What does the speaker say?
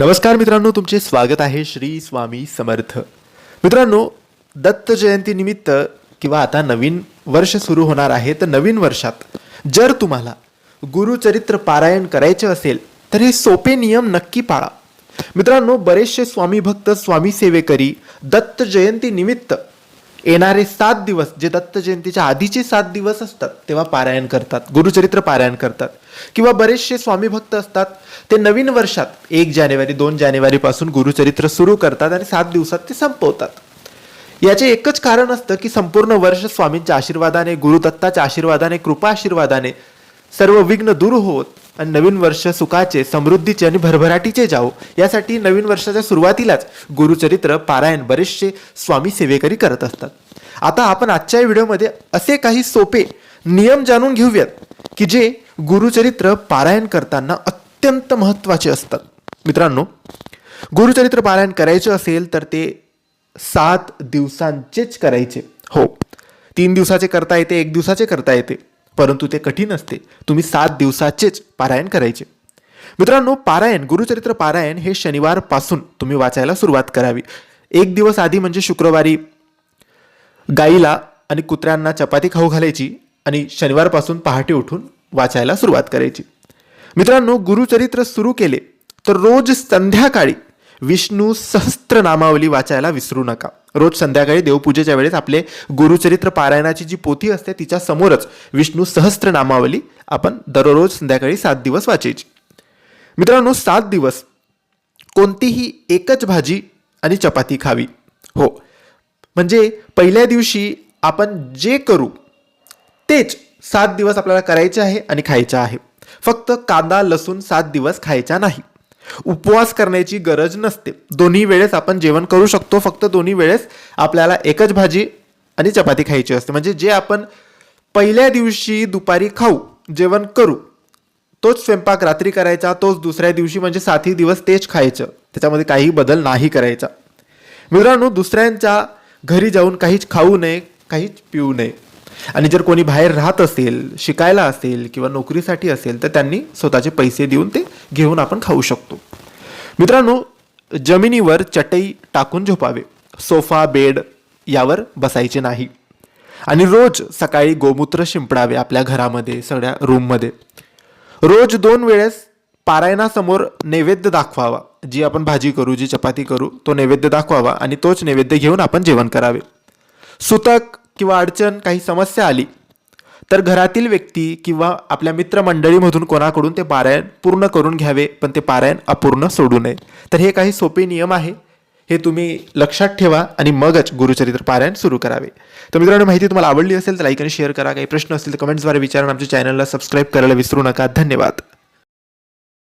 नमस्कार मित्रांनो तुमचे स्वागत आहे श्री स्वामी समर्थ. मित्रांनो दत्त जयंतीनिमित्त किंवा आता नवीन वर्ष सुरू होणार आहे तर नवीन वर्षात जर तुम्हाला गुरुचरित्र पारायण करायचे असेल तर हे सोपे नियम नक्की पाळा. मित्रांनो बरेचसे स्वामी भक्त स्वामी सेवेकरी दत्त जयंतीनिमित्त येणारे सात दिवस जे दत्त जयंतीच्या आधीचे सात दिवस असतात तेव्हा पारायण करतात गुरुचरित्र पारायण करतात. किंवा बरेचसे स्वामी भक्त असतात ते नवीन वर्षात एक जानेवारी दोन जानेवारीपासून गुरुचरित्र सुरू करतात आणि सात दिवसात ते संपवतात. याचे एकच कारण असतं की संपूर्ण वर्ष स्वामींच्या आशीर्वादाने गुरुदत्ताच्या आशीर्वादाने कृपा आशीर्वादाने सर्व विघ्न दूर होत आणि नवीन वर्ष सुखाचे समृद्धीचे आणि भरभराटीचे जावो. यासाठी नवीन वर्षाच्या सुरुवातीलाच गुरुचरित्र पारायण बरेचसे स्वामी सेवेकरी करत असतात. आता आपण आजच्या व्हिडिओमध्ये असे काही सोपे नियम जाणून घेऊयात की जे गुरुचरित्र पारायण करताना अत्यंत महत्त्वाचे असतात. मित्रांनो गुरुचरित्र पारायण करायचे असेल तर ते सात दिवसांचेच करायचे. हो तीन दिवसाचे करता येते एक दिवसाचे करता येते. परंतु ते कठीण असते. तुम्ही सात दिवसाचेच पारायण करायचे. मित्रांनो पारायण गुरुचरित्र पारायण हे शनिवारपासून तुम्ही वाचायला सुरुवात करावी. एक दिवस आधी म्हणजे शुक्रवारी गाईला आणि कुत्र्यांना चपाती खाऊ घालायची आणि शनिवारपासून पहाटे उठून वाचायला सुरुवात करायची. मित्रांनो गुरुचरित्र सुरू केले तर रोज संध्याकाळी विष्णू सहस्त्र नामावली वाचायला विसरू नका. रोज संध्याकाळी देवपूजेच्या वेळेस आपले गुरुचरित्र पारायणाची जी पोथी असते तिच्या समोरच विष्णू सहस्त्र नामावली आपण दररोज संध्याकाळी सात दिवस वाचायची. मित्रांनो सात दिवस कोणतीही एकच भाजी आणि चपाती खावी. हो. म्हणजे पहिल्या दिवशी आपण जे करू तेच सात दिवस आपल्याला करायचे आहे आणि खायचे आहे. फक्त कांदा लसूण सात दिवस खायचा नाही. उपवास करण्याची गरज नसते. दोन्ही वेळेस आपण जेवण करू शकतो फक्त दोन्ही वेळेस आपल्याला एकच भाजी आणि चपाती खायची असते. म्हणजे जे आपण पहिल्या दिवशी दुपारी खाऊ जेवण करू तोच स्वयंपाक रात्री करायचा तोच दुसऱ्या दिवशी म्हणजे सातही दिवस तेच खायचं. त्याच्यामध्ये काही बदल नाही करायचा. मित्रांनो दुसऱ्यांच्या घरी जाऊन काहीच खाऊ नये काहीच पिऊ नये. आणि जर कोणी बाहेर राहत असेल शिकायला असेल किंवा नोकरीसाठी असेल तर त्यांनी स्वतःचे पैसे देऊन ते घेऊन आपण खाऊ शकतो. मित्रांनो जमिनीवर चटई टाकून झोपावे. सोफा बेड यावर बसायचे नाही. आणि रोज सकाळी गोमूत्र शिंपडावे आपल्या घरामध्ये सगळ्या रूममध्ये. रोज दोन वेळेस पारायणासमोर नैवेद्य दाखवावा. जी आपण भाजी करू जी चपाती करू तो नैवेद्य दाखवावा आणि तोच नैवेद्य घेऊन आपण जेवण करावे. सुतक किंवा अडचण काही समस्या आली तर घरातील व्यक्ती किंवा आपल्या मित्रमंडळीमधून कोणाकडून ते पारायण पूर्ण करून घ्यावे पण ते पारायण अपूर्ण सोडू नये. तर हे काही सोपे नियम आहे. हे तुम्ही लक्षात ठेवा आणि मगच गुरुचरित्र पारायण सुरू करावे. तर मित्रांनो माहिती तुम्हाला आवडली असेल तर लाईक आणि शेअर करा. काही प्रश्न असतील तर कमेंट्सद्वारे विचारून आमच्या चॅनलला सबस्क्राईब करायला विसरू नका. धन्यवाद.